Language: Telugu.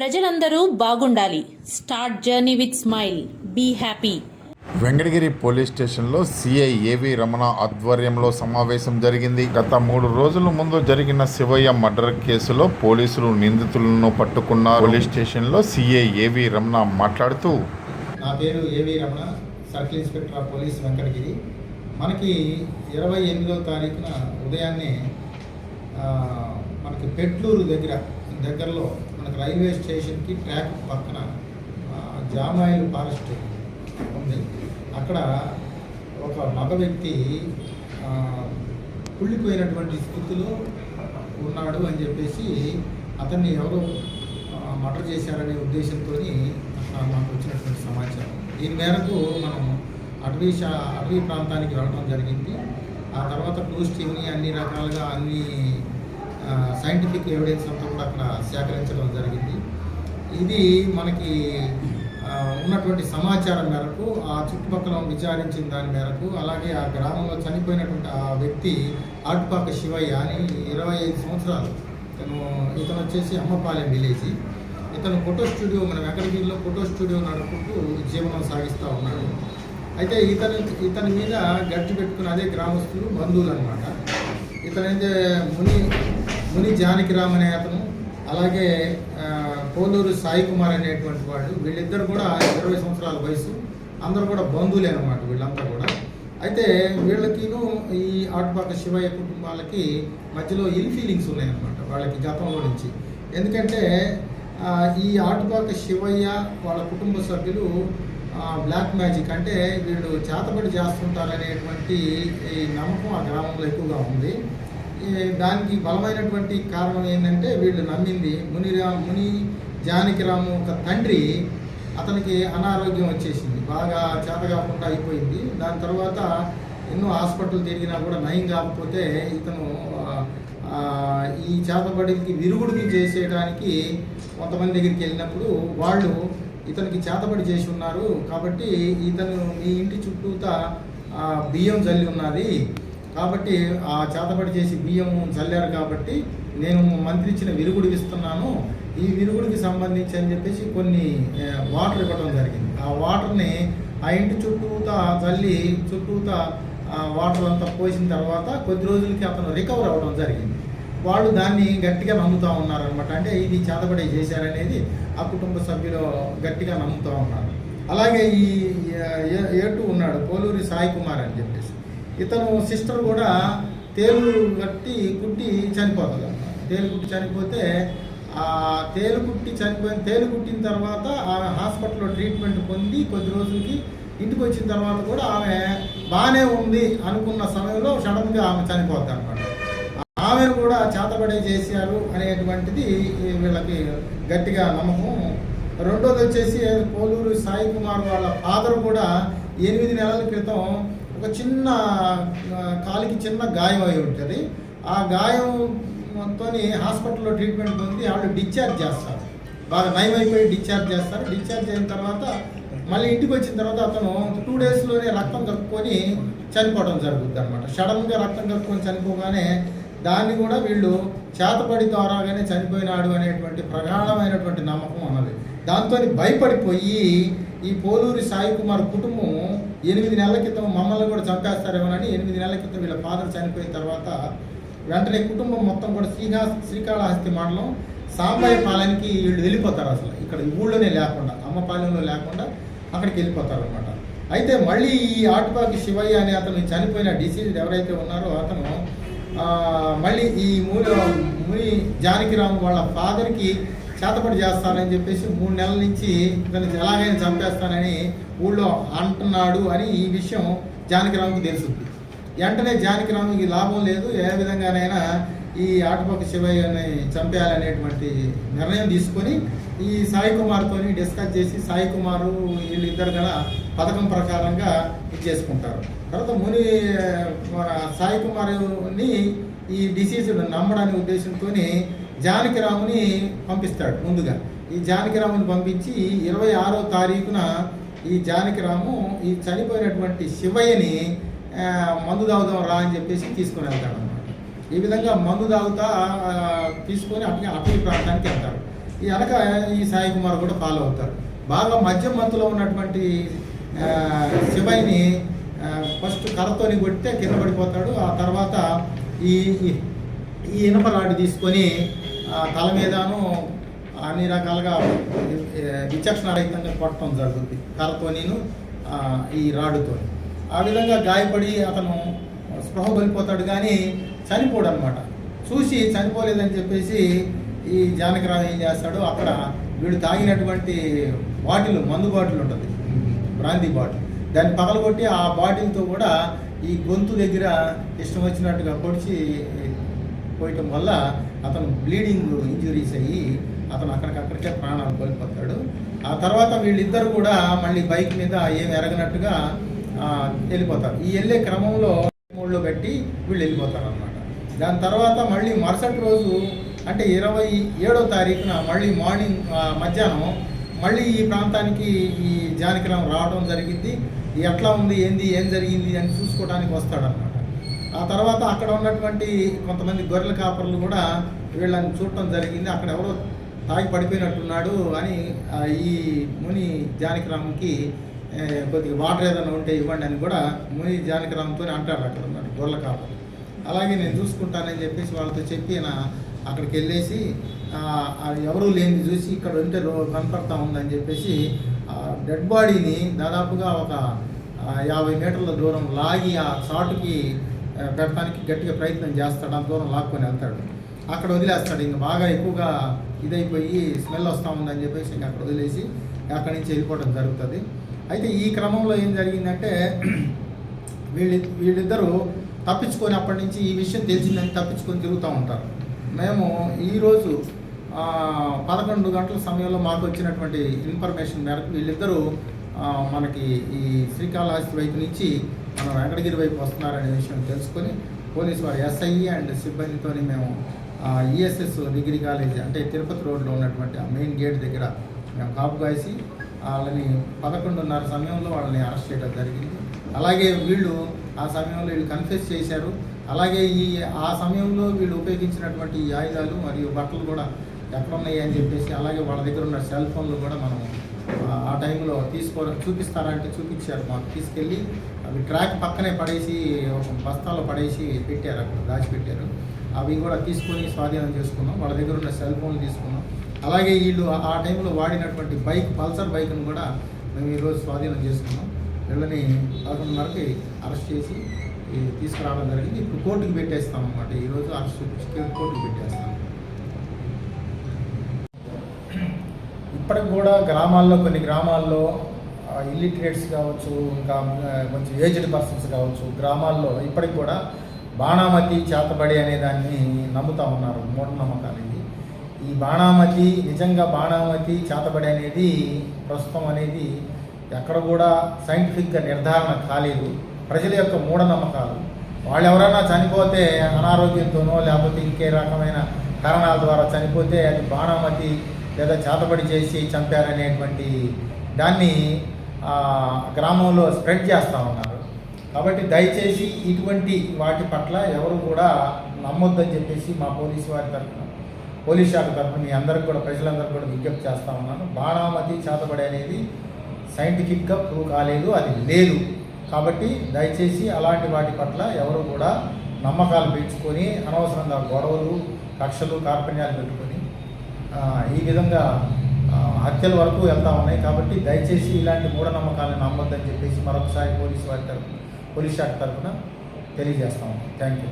ప్రజలందరూ బాగుండాలి. Start journey with smile. Be happy. Venkatagiri police స్టేషన్లో సిఐ ఏవి రమణ ఆధ్వర్యంలో సమావేశం జరిగింది. గత మూడు రోజుల ముందు జరిగిన శివయ్య మర్డర్ కేసులో పోలీసులు నిందితులను పట్టుకున్నారు. పోలీస్ స్టేషన్లో సిఐ ఏవి రమణ మాట్లాడుతూ నా పేరు AV Ramana circle inspector of police Venkatagiri. మనకి ఇరవై ఎనిమిదవ తారీఖున ఉదయాన్నే మనకి పెట్లూరు దగ్గర దగ్గరలో రైల్వే స్టేషన్కి ట్రాక్ పక్కన జామాయిల్ ఫారెస్ట్ ఉంది. అక్కడ ఒక మగ వ్యక్తి కుళ్ళిపోయినటువంటి స్థితిలో ఉన్నాడు అని చెప్పేసి అతన్ని ఎవరో మర్డర్ చేశారనే ఉద్దేశంతో మాకు వచ్చినటువంటి సమాచారం. దీని మేరకు మనం అటవీ అటవీ ప్రాంతానికి వెళ్ళడం జరిగింది. ఆ తర్వాత టూస్ట్ టీమ్ని అన్ని రకాలుగా అన్ని సైంటిఫిక్ ఎవిడెన్స్ అంతా కూడా అక్కడ సేకరించడం జరిగింది. ఇది మనకి ఉన్నటువంటి సమాచారం మేరకు ఆ చుట్టుపక్కల విచారించిన దాని మేరకు అలాగే ఆ గ్రామంలో చనిపోయినటువంటి ఆ వ్యక్తి ఆటుపాక శివయ్య అని ఇరవై ఐదు సంవత్సరాలు. ఇతను ఇతను వచ్చేసి అమ్మపాలెం విలేజ్. ఇతను ఫోటో స్టూడియో మన వెంకటగిరిలో ఫోటో స్టూడియో నడుపుకుంటూ జీవనం సాగిస్తూ ఉన్నాడు. అయితే ఇతను ఇతని మీద గట్టి పెట్టుకున్న అదే గ్రామస్తులు బంధువులు అనమాట ఇతనైతే ముని ముని జానకిరామ్ అనే అతను అలాగే పోలూరు సాయి కుమార్ అనేటువంటి వాళ్ళు వీళ్ళిద్దరు కూడా ఇరవై సంవత్సరాల వయసు అందరూ కూడా బంధువులే అనమాట వీళ్ళంతా కూడా. అయితే వీళ్ళకిను ఈ ఆటుపాక శివయ్య కుటుంబాలకి మధ్యలో ఇల్ ఫీలింగ్స్ ఉన్నాయన్నమాట వాళ్ళకి గతంలో నుంచి. ఎందుకంటే ఈ ఆటుపాక శివయ్య వాళ్ళ కుటుంబ సభ్యులు బ్లాక్ మ్యాజిక్ అంటే వీళ్ళు చేతబడి చేస్తుంటారనేటువంటి ఈ నమ్మకం ఆ గ్రామంలో ఎక్కువగా ఉంది. దానికి బలమైనటువంటి కారణం ఏంటంటే వీళ్ళు నమ్మింది మునిరా ముని జానకిరాము ఒక తండ్రి అతనికి అనారోగ్యం వచ్చేసింది. బాగా చేత కాకుండా అయిపోయింది. దాని తర్వాత ఎన్నో హాస్పిటల్ తిరిగినా కూడా నయం కాకపోతే ఇతను ఈ చేతబడికి విరుగుడికి చేసేయడానికి కొంతమంది దగ్గరికి వెళ్ళినప్పుడు వాళ్ళు ఇతనికి చేతబడి చేసి ఉన్నారు. కాబట్టి ఇతను మీ ఇంటి చుట్టూతా బియ్యం చల్లి ఉన్నది. కాబట్టి ఆ చేతబడి చేసి బియ్యం చల్లారు కాబట్టి నేను మంత్రి ఇచ్చిన విరుగుడు ఇస్తున్నాను. ఈ విరుగుడికి సంబంధించి అని చెప్పేసి కొన్ని వాటర్ ఇవ్వడం జరిగింది. ఆ వాటర్ని ఆ ఇంటి చుట్టూతా చల్లి చుట్టూతా ఆ, వాటర్ అంతా పోసిన తర్వాత కొద్ది రోజులకి అతను రికవర్ అవ్వడం జరిగింది. వాళ్ళు దాన్ని గట్టిగా నమ్ముతూ ఉన్నారనమాట అంటే ఇది చేతబడి చేశారనేది ఆ కుటుంబ సభ్యులు గట్టిగా నమ్ముతూ ఉన్నారు. అలాగే ఈ ఏ- ఏటు ఉన్నాడు పోలూరి సాయి కుమార్ అని చెప్పేసి. ఇతను సిస్టర్ కూడా తేలు కట్టి కుట్టి చనిపోతుంది తేలు కుట్టి చనిపోతే ఆ తేలు కుట్టి చనిపోయిన తేలు కుట్టిన తర్వాత ఆమె హాస్పిటల్లో ట్రీట్మెంట్ పొంది కొద్ది రోజులకి ఇంటికి వచ్చిన తర్వాత కూడా ఆమె బాగానే ఉంది అనుకున్న సమయంలో సడన్గా ఆమె చనిపోద్ది అనమాట ఆమెను కూడా చేతబడే చేశారు అనేటువంటిది వీళ్ళకి గట్టిగా నమ్మకం. రెండోది వచ్చేసి పోలూరు సాయి కుమార్ వాళ్ళ ఫాదర్ కూడా ఎనిమిది నెలల క్రితం ఒక చిన్న కాలికి చిన్న గాయం అయి ఉంటుంది. ఆ గాయం తోని హాస్పిటల్లో ట్రీట్మెంట్ పొంది వాళ్ళు డిశ్చార్జ్ చేస్తారు. బాగా నయం అయిపోయి డిశ్చార్జ్ చేస్తారు. డిశ్చార్జ్ అయిన తర్వాత మళ్ళీ ఇంటికి వచ్చిన తర్వాత అతను టూ డేస్లోనే రక్తం కక్కుకొని చనిపోవడం జరుగుతుంది అనమాట సడన్గా రక్తం కక్కుకొని చనిపోగానే దాన్ని కూడా వీళ్ళు చేతపడి ద్వారాగానే చనిపోయినాడు అనేటువంటి ప్రగాఢమైనటువంటి నమ్మకం ఉన్నది దాంతో భయపడిపోయి ఈ పోలూరి సాయి కుమార్ కుటుంబం ఎనిమిది నెలల క్రితం మమ్మల్ని కూడా చంపేస్తారేమోనని ఎనిమిది నెలల క్రితం వీళ్ళ ఫాదర్ చనిపోయిన తర్వాత వెంటనే కుటుంబం మొత్తం కూడా శ్రీకా శ్రీకాళహస్తి మండలం సాంబాయి పాలెంకి వీళ్ళు వెళ్ళిపోతారు అసలు. ఇక్కడ ఊళ్ళోనే లేకుండా అమ్మపాలెంలో లేకుండా అక్కడికి వెళ్ళిపోతారు అనమాట అయితే మళ్ళీ ఈ ఆటుపాకి శివయ్య అనే అతను చనిపోయిన డిసీజ్ ఎవరైతే ఉన్నారో అతను మళ్ళీ ఈ మూల ముని జానకిరామ్ వాళ్ళ ఫాదర్కి చేతపడి చేస్తానని చెప్పేసి మూడు నెలల నుంచి ఇతను ఎలాగైనా చంపేస్తానని ఊళ్ళో అంటున్నాడు అని ఈ విషయం జానకిరామ్కి తెలుసుంది. వెంటనే జానకిరామ్కి లాభం లేదు ఏ విధంగానైనా ఈ ఆటపక్క శివయ్యని చంపేయాలనేటువంటి నిర్ణయం తీసుకొని ఈ సాయి కుమార్తో డిస్కస్ చేసి సాయి కుమారు వీళ్ళిద్దరు గల పథకం ప్రకారంగా ఇది చేసుకుంటారు. తర్వాత ముని మన సాయి కుమారుని ఈ డిసీజ్ నమ్మడానికి ఉద్దేశంతో జానకిరాముని పంపిస్తాడు ముందుగా. ఈ జానకిరాముని పంపించి ఇరవై ఆరో తారీఖున ఈ జానకిరాము ఈ చనిపోయినటువంటి శివయ్యని మందు తాగుదాం రా అని చెప్పేసి తీసుకొని వెళ్తాడు అనమాట ఈ విధంగా మందు తాగుతా తీసుకొని అటు అటవీ ప్రాంతానికి వెళ్తాడు. ఈ అనక ఈ సాయి కుమార్ కూడా ఫాలో అవుతారు. బాగా మధ్య మత్తులో ఉన్నటువంటి శివయ్యని ఫస్ట్ కర్రతోని కొడితే కింద పడిపోతాడు. ఆ తర్వాత ఈ ఈ- ఇనుప రాడు తీసుకొని తల మీదను అన్ని రకాలుగా విచక్షణ రహితంగా కొట్టడం జరుగుతుంది కర్రతోనిను నేను ఈ రాడుతో. ఆ విధంగా గాయపడి అతను స్పృహ కోల్పోతాడు కానీ చనిపోడు అనమాట చూసి చనిపోలేదని చెప్పేసి ఈ జానకిరావు ఏం చేస్తాడు అక్కడ వీడు తాగినటువంటి బాటిల్ మందు బాటిల్ ఉంటుంది. Brandy bottle. దాన్ని పగలగొట్టి ఆ బాటిల్తో కూడా ఈ గొంతు దగ్గర ఇష్టం వచ్చినట్టుగా పొడిచి పోయటం వల్ల అతను బ్లీడింగ్ ఇంజురీస్ అయ్యి అతను అక్కడికక్కడికే ప్రాణాలు కోల్పోతాడు. ఆ తర్వాత వీళ్ళిద్దరు కూడా మళ్ళీ బైక్ మీద ఏమి ఎరగనట్టుగా వెళ్ళిపోతారు. ఈ వెళ్ళే క్రమంలో మూడులో పెట్టి వీళ్ళు వెళ్ళిపోతారు అనమాట దాని తర్వాత మళ్ళీ మరుసటి రోజు అంటే ఇరవై ఏడో తారీఖున మళ్ళీ మార్నింగ్ మధ్యాహ్నం మళ్ళీ ఈ ప్రాంతానికి ఈ జానకిరామ్ రావడం జరిగింది ఎట్లా ఉంది ఏంది ఏం జరిగింది అని చూసుకోవడానికి వస్తాడనమాట ఆ తర్వాత అక్కడ ఉన్నటువంటి కొంతమంది గొర్రెల కాపర్లు కూడా వీళ్ళని చూడటం జరిగింది. అక్కడ ఎవరో తాగి పడిపోయినట్టున్నాడు అని ఈ ముని జానకిరామ్కి కొద్దిగా వాటర్ ఏదైనా ఉంటే ఇవ్వండి అని కూడా ముని జానకిరామ్తో అంటారు అక్కడ ఉన్నాడు గొర్రెల కాపర్లు. అలాగే నేను చూసుకుంటానని చెప్పేసి వాళ్ళతో చెప్పి ఆయన అక్కడికి వెళ్ళేసి ఎవరూ లేనిది చూసి ఇక్కడ ఉంటే రో- కనపడతా ఉందని చెప్పేసి ఆ డెడ్ బాడీని దాదాపుగా ఒక యాభై మీటర్ల దూరం లాగి ఆ చాటుకి పెడతానికి పెట్టడానికి గట్టిగా ప్రయత్నం చేస్తాడు అంత దూరం లాక్కొని వెళ్తాడు. అక్కడ వదిలేస్తాడు ఇంకా బాగా ఎక్కువగా ఇదైపోయి స్మెల్ వస్తూ ఉందని చెప్పేసి ఇంకా అక్కడ వదిలేసి అక్కడి నుంచి వెళ్ళిపోవడం జరుగుతుంది. అయితే ఈ క్రమంలో ఏం జరిగిందంటే వీళ్ళి వీళ్ళిద్దరూ తప్పించుకొని అప్పటి నుంచి ఈ విషయం తెలిసిందని తప్పించుకొని తిరుగుతూ ఉంటారు. మేము ఈరోజు పదకొండు గంటల సమయంలో మాకు వచ్చినటువంటి ఇన్ఫర్మేషన్ మేరకు వీళ్ళిద్దరూ మనకి ఈ శ్రీకాళహస్తి వైపు నుంచి మన వెంకటగిరి వైపు వస్తున్నారనే విషయం తెలుసుకొని పోలీసు వారు ఎస్ఐ అండ్ సిబ్బందితోని మేము ఈఎస్ఎస్ డిగ్రీ కాలేజ్ అంటే తిరుపతి రోడ్లో ఉన్నటువంటి ఆ మెయిన్ గేట్ దగ్గర మేము కాపు కాసి వాళ్ళని పదకొండున్నర సమయంలో వాళ్ళని అరెస్ట్ చేయడం జరిగింది. అలాగే వీళ్ళు ఆ సమయంలో వీళ్ళు కన్ఫ్యూజ్ చేశారు. అలాగే ఈ ఆ సమయంలో వీళ్ళు ఉపయోగించినటువంటి ఆయుధాలు మరియు బట్టలు కూడా ఎక్కడ ఉన్నాయి అని చెప్పేసి అలాగే వాళ్ళ దగ్గర ఉన్న సెల్ ఫోన్లు కూడా మనం ఆ- ఆ టైంలో తీసుకో చూపిస్తారంటే చూపించారు మాకు. తీసుకెళ్ళి అవి ట్రాక్ పక్కనే పడేసి ఒక బస్తాలో పడేసి పెట్టారు అక్కడ దాచిపెట్టారు. అవి కూడా తీసుకొని స్వాధీనం చేసుకున్నాం. వాళ్ళ దగ్గర ఉన్న సెల్ ఫోన్లు తీసుకున్నాం. అలాగే వీళ్ళు ఆ- టైంలో వాడినటువంటి బైక్ పల్సర్ బైక్ను కూడా మేము ఈరోజు స్వాధీనం చేసుకున్నాం. వీళ్ళని పదకొండున్నరకి అరెస్ట్ చేసి తీసుకురావడం జరిగింది. ఇప్పుడు కోర్టుకు పెట్టేస్తాం అనమాట ఈరోజు అరెస్ట్ చూపించి కోర్టుకు పెట్టేస్తాం. ఇప్పటికి కూడా గ్రామాల్లో కొన్ని గ్రామాల్లో ఇల్లిటరేట్స్ కావచ్చు ఇంకా కొంచెం ఏజ్డ్ పర్సన్స్ కావచ్చు గ్రామాల్లో ఇప్పటికి కూడా బాణామతి చేతబడి అనే దాన్ని నమ్ముతా ఉన్నారు మూఢనమ్మకాలు అనేది ఈ బాణామతి నిజంగా బాణామతి చేతబడి అనేది ప్రస్తుతం అనేది ఎక్కడ కూడా సైంటిఫిక్గా నిర్ధారణ కాలేదు. ప్రజల యొక్క మూఢనమ్మకాలు వాళ్ళు ఎవరైనా చనిపోతే అనారోగ్యంతోనో లేకపోతే ఇంకే రకమైన కారణాల ద్వారా చనిపోతే అది బాణామతి లేదా చేతబడి చేసి చంపారనేటువంటి దాన్ని గ్రామంలో స్ప్రెడ్ చేస్తూ ఉన్నారు. కాబట్టి దయచేసి ఇటువంటి వాటి పట్ల ఎవరు కూడా నమ్మొద్దని చెప్పేసి మా పోలీసు వారి తరఫున పోలీస్ శాఖ తరఫున మీ అందరికి కూడా ప్రజలందరికీ కూడా విజ్ఞప్తి చేస్తూ ఉన్నాను. బాణామతి చేతబడి అనేది సైంటిఫిక్గా ప్రూవ్ కాలేదు అది లేదు. కాబట్టి దయచేసి అలాంటి వాటి పట్ల ఎవరు కూడా నమ్మకాలు పెంచుకొని అనవసరంగా గొడవలు కక్షలు కార్పణ్యాలు పెట్టుకొని ఈ విధంగా హత్యల వరకు వెళ్తా ఉన్నాయి. కాబట్టి దయచేసి ఇలాంటి మూఢనమ్మకాలను నమ్మొద్దని చెప్పేసి మరొకసారి పోలీసు వారి తరఫున పోలీస్ శాఖ తరఫున తెలియజేస్తాము థ్యాంక్ యూ